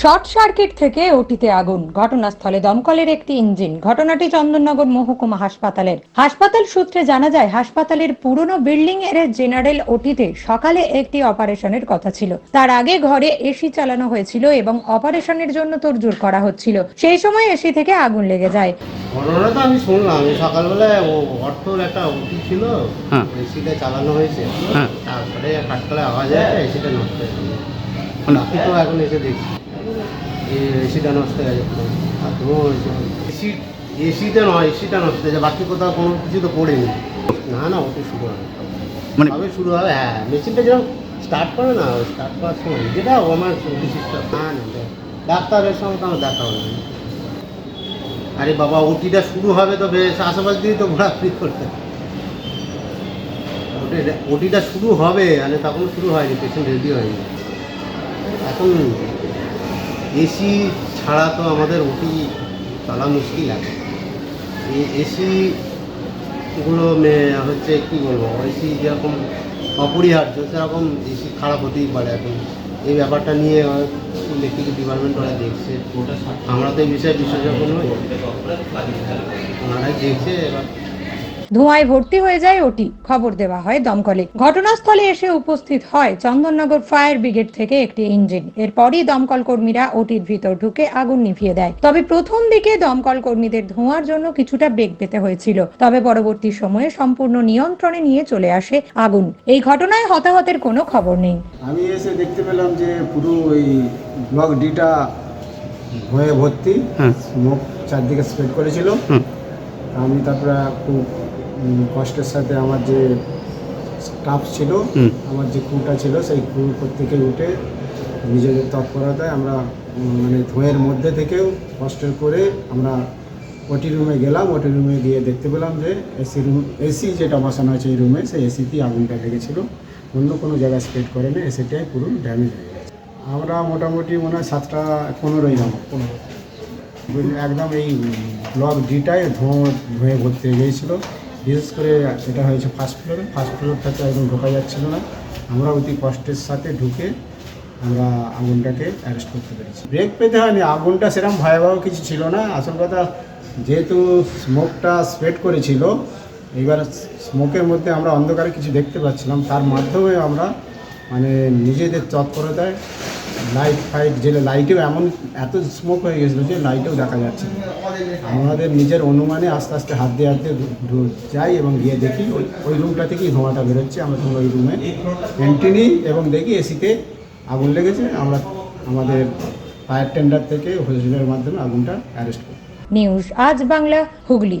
Short circuit থেকে ওটিতে আগুন। ঘটনাস্থলে দমকলের একটি ইঞ্জিন। ঘটনাটি চন্দননগর মহকুমা হাসপাতালের। হাসপাতাল সূত্রে জানা যায় হাসপাতালের পুরনো বিল্ডিং এর জেনারেল ওটিতে সকালে একটি অপারেশনের কথা ছিল। তার আগে ঘরে এসি চালানো হয়েছিল এবং অপারেশনের জন্য তোড়জোড় করা হচ্ছিল। সেই সময় এসি থেকে আগুন লেগে যায়। ঘটনাটা তো আমি শুনলাম। আমি সকালবেলায় ও অটোর একটা উঠি ছিল। হ্যাঁ। এসিটা চালানো হয়েছে। হ্যাঁ। তারপরে কাঠতলায় আওয়াজ আছে এসিটা নষ্ট হয়ে মানে- এখন এসে দেখছি। এসিটা নষ্ট হয়ে গেছে আর ধোঁয়া হয়েছে এসি এসিটা নয় এসিটা নষ্ট হয়েছে বাকি কোথাও কোনো কিছু তো পড়েনি না না ওটা শুরু হবে মানে কবে শুরু হবে? হ্যাঁ মেশিনটা যেরকম স্টার্ট করে না স্টার্ট করার সময় যেটা আমার বিশিষ্ট না না ডাক্তারের সঙ্গে তো আমার দেখা হবে আরে বাবা ওটিটা শুরু হবে তো বেশ। আশেপাশ দিয়ে তো ঘোরাঘুরি করতে ওটি- ওটিটা শুরু হবে মানে তখন শুরু হয়নি পেশেন্ট রেডি হয়নি। এখন এসি ছাড়া তো আমাদের ওটি চলা মুশকিল আছে এই এসি গুলো হচ্ছে কি বলব এসি যেরকম অপরিহার্য সেরকম এসি খারাপ হতেই পারে এখন। এই ব্যাপারটা নিয়ে ইলেকট্রিক ডিপার্টমেন্ট ওরা দেখছে। আমরা তো এই বিষয়ে বিশেষজ্ঞ নই ওনারাই দেখছে এবার ধোঁয়ায় ভর্তি হয়ে যায় ওটি। খবর দেওয়া হয় দমকলে। ঘটনাস্থলে এসে উপস্থিত হয় চন্দননগর ফায়ার ব্রিগেড থেকে একটি ইঞ্জিন। এরপরই দমকল কর্মীরা ওটির ভিতর ঢুকে আগুন নিভিয়ে দেয়। তবে প্রথম দিকে দমকল কর্মীদের ধোঁয়ার জন্য কিছুটা বেগ পেতে হয়েছিল। তবে পরবর্তী সময়ে সম্পূর্ণ নিয়ন্ত্রণে নিয়ে চলে আসে আগুন। এই ঘটনায় হতাহতের কোনো খবর নেই। আমি এসে দেখতে পেলাম যে পুরো ওই ব্লক ডিটা হয়ে ভর্তি। হ্যাঁ। স্মোক চারদিকে স্প্রেড করেছিল। আমি তারপরে খুব কষ্টের সাথে আমার যে স্টাফ ছিল আমার যে ক্রুটা ছিল সেই ক্রু থেকে উঠে নিজেদের তৎপরতায় আমরা মানে ধোঁয়ের মধ্যে থেকেও কষ্ট করে আমরা ওটি রুমে গেলাম। ওটি রুমে গিয়ে দেখতে পেলাম যে এসি রুম এসি যেটা বসানো আছে এই রুমে সেই এসিতেই আগুনটা লেগেছিল। অন্য কোনো জায়গায় স্প্রেড করেনি এসিটাই পুরো ড্যামেজ হয়ে গেছে। আমরা মোটামুটি মনে হয় সাতটা পনেরোই নাম পনেরো। একদম এই ব্লক ডিটায় ধোঁয়া ধুয়ে ভর্তি হয়ে গিয়েছিল। বিশেষ করে এটা হয়েছে ফার্স্ট ফ্লোরে ফার্স্ট ফ্লোরটাতে একদম ঢোকা যাচ্ছিল না। আমরা অতি কষ্টের সাথে ঢুকে আমরা আগুনটাকে অ্যারেস্ট করতে পেরেছি। ব্রেক পেতে হয়নি। আগুনটা সেরকম ভয়াবহ কিছু ছিল না। আসল কথা, যেহেতু স্মোকটা স্প্রেড করেছিল, এবার স্মোকের মধ্যে আমরা অন্ধকারে কিছু দেখতে পাচ্ছিলাম। তার মাধ্যমে আমরা মানে নিজেদের তৎপরতায় লাইট ফাইট জেলে লাইটেও এমন, এত স্মোক হয়ে গেছিল যে লাইটেও দেখা যাচ্ছে আমাদের নিজের অনুমানে আস্তে আস্তে হাত দিয়ে হাত দিয়ে যাই এবং গিয়ে দেখি, ওই ওই রুমটা থেকেই ধোঁয়াটা বেরোচ্ছে, আমরা ওই রুমে এন্ট্রি নিই এবং দেখি এসিতে আগুন লেগেছে, আমরা আমাদের ফায়ার টেন্ডার থেকে হুইসেলের মাধ্যমে আগুনটা অ্যারেস্ট করি। নিউজ আজ বাংলা, হুগলি।